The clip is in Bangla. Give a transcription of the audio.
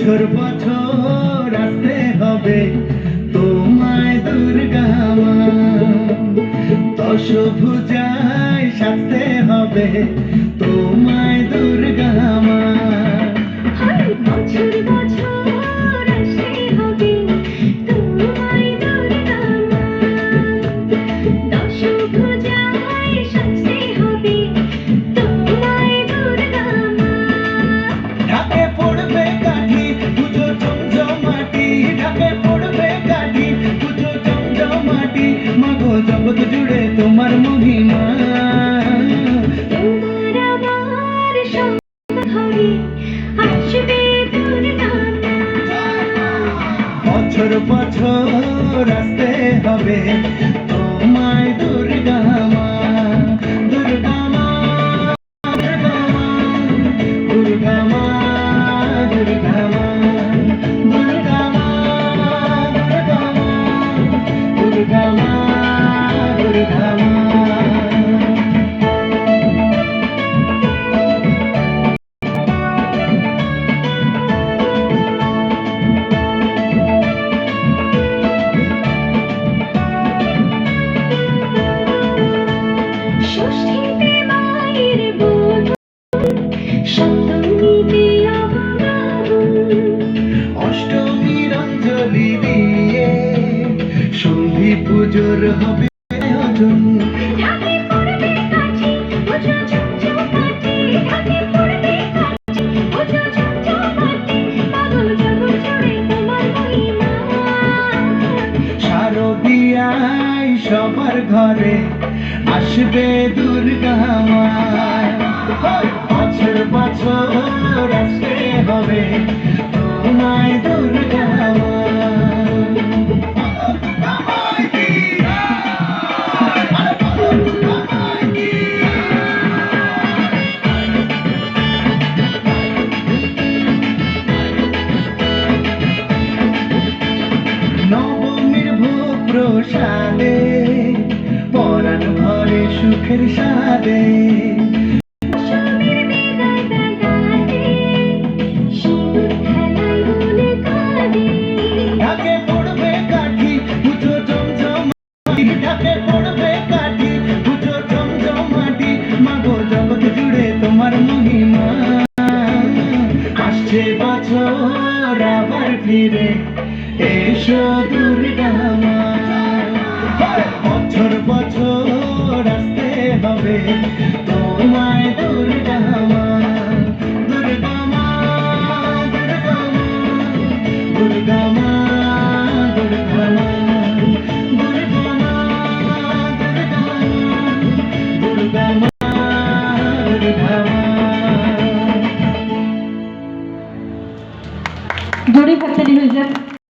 বছর বছর আসতে হবে তোমায় দুর্গামা দশ ভুজায় সাজতে হবে জগৎ জুড়ে তোমার মহিমা। বছর বছর আসতে হবে। সপ্তমী দিয়া অষ্টমীর অঞ্জলি দিয়ে সন্ধি পুজোর হবে আয়োজন। সবার ঘরে আসবে দুর্গা মা। বছর আসতে হবে তোমায় দুর্গা প্রসাদে পরাণ ভরে সুখের সাদে ঢাকে পড়বে কাঠি পুজো জমজমাটি ঢাকে পড়বে কাঠি পুজো জমজমাটি মাগো জগৎ জুড়ে তোমার মহিমা। আসছে বছর আবার ফিরে, এসো দুর্গা মা। বছর বছর আসতে হবে তোমায় visit